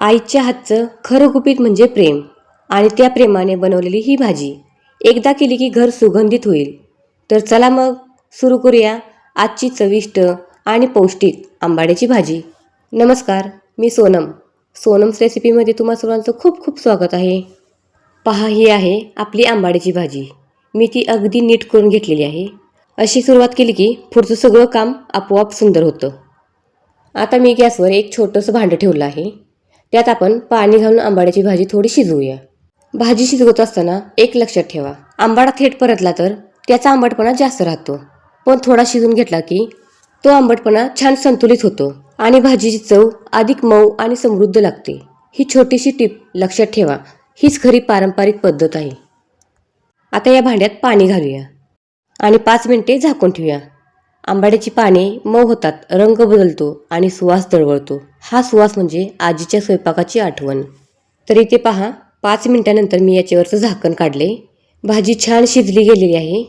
आईच्या हातचं खरं गुपित म्हणजे प्रेम. आणि त्या प्रेमाने बनवलेली ही भाजी. एकदा केली की घर सुगंधित होईल. तर चला मग सुरू करूया आजची चविष्ट आणि पौष्टिक आंबाड्याची भाजी. नमस्कार मी सोनम. सोनम्स रेसिपीमध्ये तुम्हा सर्वांचं खूप खूप स्वागत आहे. पहा ही आहे आपली आंबाड्याची भाजी. मी ती अगदी नीट करून घेतलेली आहे. अशी सुरुवात केली की पुढचं सगळं काम आपोआप सुंदर होतं. आता मी गॅसवर एक छोटंसं भांडं ठेवलं आहे. त्यात आपण पाणी घालून आंबाड्याची भाजी थोडी शिजवूया. भाजी शिजवत असताना एक लक्षात ठेवा. आंबाडा थेट परतला तर त्याचा आंबटपणा जास्त राहतो. पण थोडा शिजून घेतला की तो आंबटपणा छान संतुलित होतो आणि भाजीची चव अधिक मऊ आणि समृद्ध लागते. ही छोटीशी टीप लक्षात ठेवा. हीच खरी पारंपरिक पद्धत आहे. आता या भांड्यात पाणी घालूया आणि पाच मिनिटे झाकून ठेवूया. आंबाड्याची पाने मऊ होतात रंग बदलतो आणि सुवास दळवळतो. हा सुवास म्हणजे आजीच्या स्वयंपाकाची आठवण. तर इथे पहा पाच मिनिटानंतर मी याच्यावरचं झाकण काढले. भाजी छान शिजली गेलेली आहे.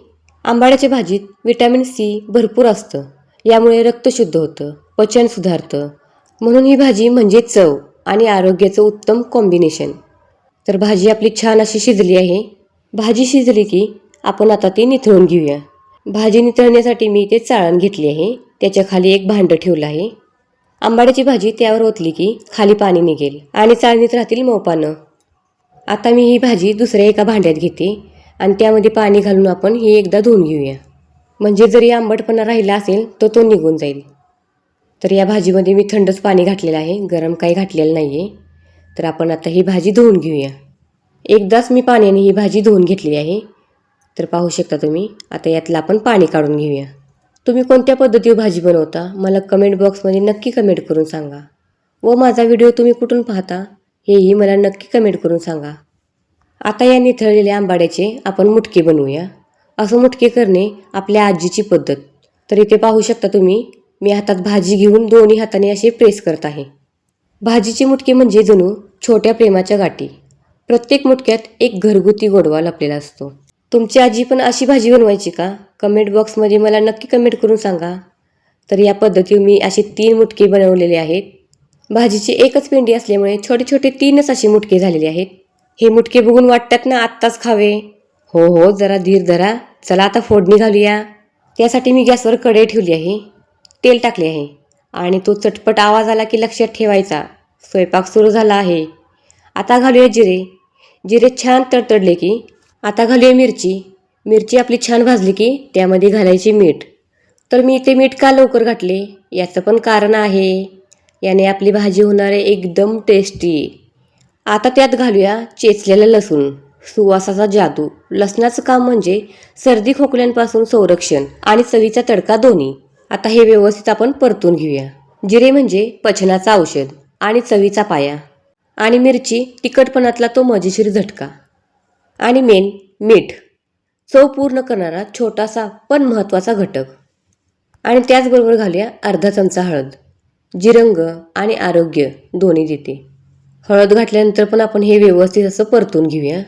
आंबाड्याच्या भाजीत विटॅमिन सी भरपूर असतं. यामुळे रक्त शुद्ध होतं पचन सुधारतं. म्हणून ही भाजी म्हणजे चव आणि आरोग्याचं उत्तम कॉम्बिनेशन तर भाजी आपली छान अशी शिजली आहे. भाजी शिजली की आपण आता ती निथळून घेऊया. भाजी निथळण्यासाठी मी इथे चाळण घेतली आहे. त्याच्याखाली एक भांडं ठेवलं आहे. आंबाड्याची भाजी त्यावर ओतली की खाली पाणी निघेल आणि चाळणीत राहतील मोपानं. आता मी ही भाजी दुसऱ्या एका भांड्यात घेते आणि त्यामध्ये पाणी घालून आपण ही एकदा धुवून घेऊया. म्हणजे जरी आंबटपणा राहिला असेल तर तो निघून जाईल. तर या भाजीमध्ये मी थंडच पाणी घातलेलं आहे गरम काही घातलेलं नाही आहे तर आपण आता ही भाजी धुवून घेऊया. एकदाच मी पाण्याने ही भाजी धुवून घेतलेली आहे. तर पाहू शकता तुम्ही आता यातलं आपण पाणी काढून घेऊया. तुम्ही कोणत्या पद्धतीवर भाजी बनवता? मला कमेंट बॉक्समध्ये नक्की कमेंट करून सांगा. व माझा व्हिडिओ तुम्ही कुठून पाहता? हेही मला नक्की कमेंट करून सांगा. आता या निथळलेल्या आंबाड्याचे आपण मुटके बनवूया. असं मुटके करणे आपल्या आजीची पद्धत. तर इथे पाहू शकता तुम्ही मी हातात भाजी घेऊन दोन्ही हाताने असे प्रेस करत आहे. भाजीचे मुटके म्हणजे जणू छोट्या प्रेमाच्या गाठी. प्रत्येक मुटक्यात एक घरगुती गोडवा लपलेला असतो. तुमची आजी पण अशी भाजी बनवायची का? कमेंट बॉक्समध्ये मला नक्की कमेंट करून सांगा. तर या पद्धतीने मी असे तीन मुटके बनवलेले आहेत. भाजीची एकच पेंडी असल्यामुळे छोटे छोटे तीनच असे मुटके झालेले आहेत. हे मुटके बघून वाटतात ना आत्ताच खावे. हो हो जरा धीर धरा. चला आता फोडणी घालूया. त्यासाठी मी गॅसवर कढई ठेवली आहे. तेल टाकले आहे. आणि तो चटपट आवाज आला की लक्षात ठेवायचा. स्वयंपाक सुरू झाला आहे. आता घालूया जिरे. जिरे छान तडतडले की आता घालूया मिरची. मिरची आपली छान भाजली की त्यामध्ये घालायची मीठ. तर मी इथे मीठ का लवकर घातले? याचं पण कारण आहे. याने आपली भाजी होणार आहे एकदम टेस्टी आता त्यात घालूया चेचलेलं लसूण. सुवासाचा जादू. लसणाचं काम म्हणजे सर्दी खोकल्यांपासून संरक्षण आणि चवीचा तडका दोन्ही. आता हे व्यवस्थित आपण परतून घेऊया. जिरे म्हणजे पचनाचा औषध आणि चवीचा पाया. आणि मिरची तिखटपणातला तो मजेशीर झटका. आणि मेन मीठ. चव पूर्ण करणारा छोटासा पण महत्त्वाचा घटक. आणि त्याचबरोबर घालूया अर्धा चमचा हळद जिरंग आणि आरोग्य दोन्ही देते. हळद घातल्यानंतर पण आपण हे व्यवस्थित असं परतून घेऊया.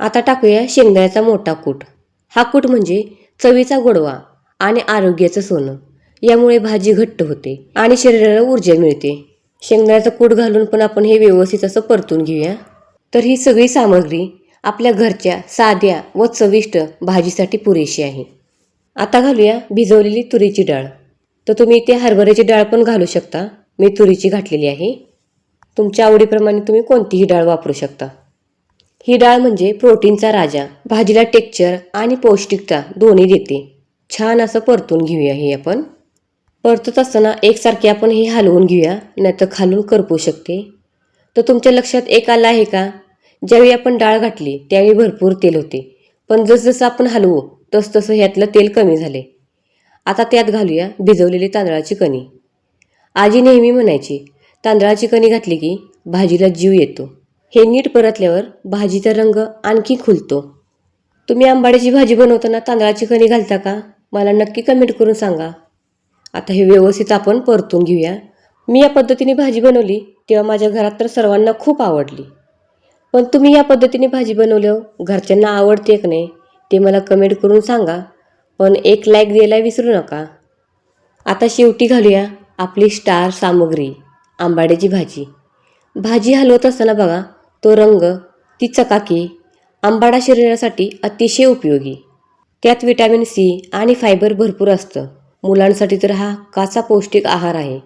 आता टाकूया शेंगदाण्याचा मोठा कूट. हा कूट म्हणजे चवीचा गोडवा आणि आरोग्याचं सोनं. यामुळे भाजी घट्ट होते आणि शरीराला ऊर्जा मिळते. शेंगदाण्याचा कूट घालून पण आपण हे व्यवस्थित असं परतून घेऊया. तर ही सगळी सामग्री आपल्या घरच्या साध्या व चविष्ट भाजीसाठी पुरेशी आहे. आता घालूया भिजवलेली तुरीची डाळ. तर तुम्ही इथे हरभऱ्याची डाळ पण घालू शकता. मी तुरीची घातलेली आहे. तुमच्या आवडीप्रमाणे तुम्ही कोणतीही डाळ वापरू शकता. ही डाळ म्हणजे प्रोटीनचा राजा. भाजीला टेक्चर आणि पौष्टिकता दोन्ही देते. छान असं परतून घेऊया हे आपण. परतत असताना एकसारखे आपण हे हलवून घेऊया नाहीतर खालून करपू शकते. तर तुमच्या लक्षात एक आला आहे का? ज्यावेळी आपण डाळ घातली त्यावेळी भरपूर तेल होते. पण जसजसं आपण हलवू तसतसं ह्यातलं तेल कमी झाले. आता त्यात घालूया भिजवलेली तांदळाची कणी. आजी नेहमी म्हणायची तांदळाची कणी घातली की भाजीला जीव येतो. हे नीट परतल्यावर भाजीचा रंग आणखी खुलतो. तुम्ही आंबाड्याची भाजी बनवताना तांदळाची कणी घालता का? मला नक्की कमेंट करून सांगा. आता हे व्यवस्थित आपण परतून घेऊया. मी या पद्धतीने भाजी बनवली तेव्हा माझ्या घरात तर सर्वांना खूप आवडली. पण तुम्ही या पद्धतीने भाजी बनवल्यावर घरच्यांना आवडते की नाही ते मला कमेंट करून सांगा. पण एक लाईक द्यायला विसरू नका. आता शेवटी घालूया आपली स्टार सामग्री आंबाड्याची भाजी. भाजी हलवत असताना बघा तो रंग ती चकाकी आंबाडा शरीरासाठी अतिशय उपयोगी. त्यात विटॅमिन सी आणि फायबर भरपूर असतं. मुलांसाठी तर हा काचा पौष्टिक आहार आहे.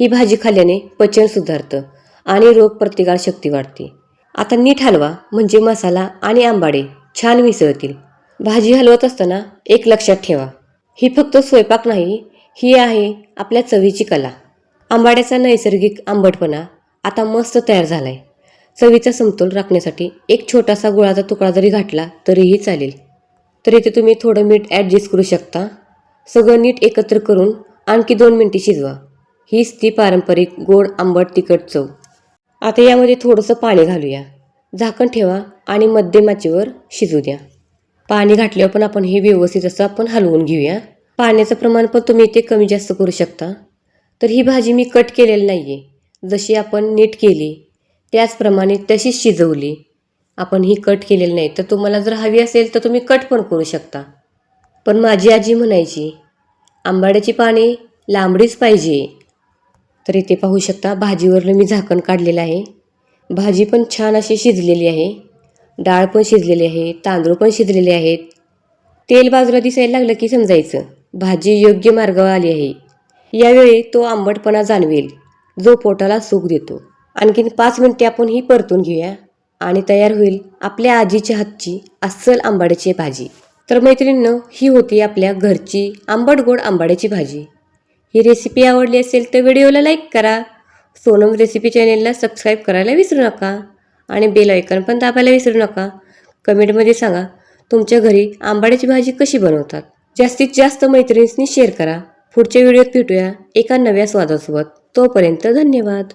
ही भाजी खाल्ल्याने पचन सुधारतं आणि रोगप्रतिकारशक्ती वाढते. आता नीट हलवा म्हणजे मसाला आणि आंबाडे छान मिसळतील. भाजी हलवत असताना एक लक्षात ठेवा. ही फक्त स्वयंपाक नाही ही आहे आपल्या चवीची कला. आंबाड्याचा नैसर्गिक आंबटपणा आता मस्त तयार झाला आहे चवीचा समतोल राखण्यासाठी एक छोटासा गुळाचा तुकडा जरी घातला तरीही चालेल. तर इथे तुम्ही थोडं मीठ ॲडजस्ट करू शकता. सगळं नीट एकत्र करून आणखी दोन मिनटे शिजवा. हीच ती पारंपरिक गोड आंबट तिखट चव. आता यामध्ये थोडंसं पाणी घालूया. झाकण ठेवा आणि मध्यमाचीवर शिजू द्या. पाणी घातल्यावर पण आपण हे व्यवस्थित असं आपण हलवून घेऊया. पाण्याचं प्रमाण पण तुम्ही इथे कमी जास्त करू शकता. तर ही भाजी मी कट केलेली नाही आहे जशी आपण नीट केली त्याचप्रमाणे तशीच शिजवली. आपण ही कट केलेली नाही तर तुम्हाला जर हवी असेल तर तुम्ही कट पण करू शकता. पण माझी आजी म्हणायची आंबाड्याची पाने लांबडीच पाहिजे तर इथे पाहू शकता भाजीवरनं मी झाकण काढलेलं आहे. भाजी पण छान अशी शिजलेली आहे. डाळ पण शिजलेली आहे. तांदूळ पण शिजलेले आहेत. तेल बाजूला दिसायला लागलं की समजायचं. भाजी योग्य मार्गावर आली आहे. यावेळी तो आंबटपणा जाणवेल. जो पोटाला सुख देतो. आणखीन पाच मिनिटे आपण ही परतून घेऊया. आणि तयार होईल आपल्या आजीच्या हातची अस्सल आंबाड्याची भाजी. तर मैत्रिणींनं ही होती आपल्या घरची आंबट गोड आंबाड्याची भाजी. ही रेसिपी आवडली असेल तर व्हिडिओला लाईक करा. सोनम रेसिपी चॅनेलला सबस्क्राईब करायला विसरू नका. आणि बेल आयकॉन पण दाबायला विसरू नका. कमेंटमध्ये सांगा तुमच्या घरी आंबाड्याची भाजी कशी बनवतात? जास्तीत जास्त मैत्रिणींनी शेअर करा. पुढच्या व्हिडिओत भेटूया एका नव्या स्वादासोबत. तोपर्यंत धन्यवाद.